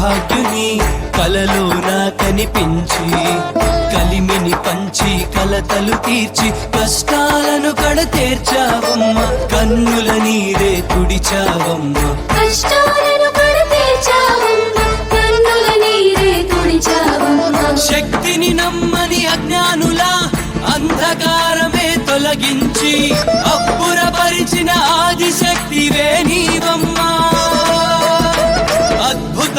సౌభాగ్యుని కలలో నా కనిపించి కలిమిని పంచి కలతలు తీర్చి కష్టాలను కడతీర్చావమ్మ కన్నుల నీరే తుడిచావమ్మ. కష్టాలను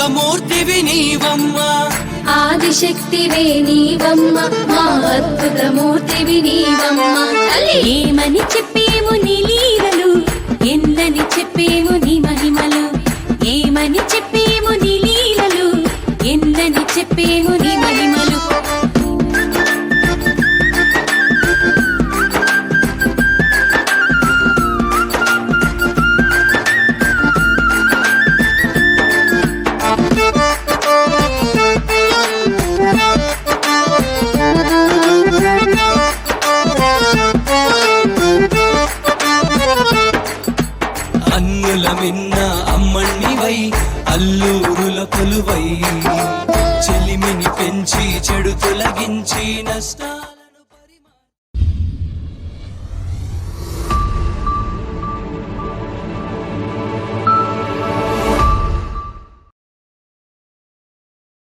మూర్తివి నీవమ్మ. ఆదిశక్తివే నీవమ్మ మా అద్భుత మూర్తివి నీవమ్మ ఏమని చెప్పేము నీ లీలలు? ఎందని చెప్పేము నీ మహిమలు? ఏమని చెప్పేము నీ లీలలు? ఎందని చెప్పేము seen a star.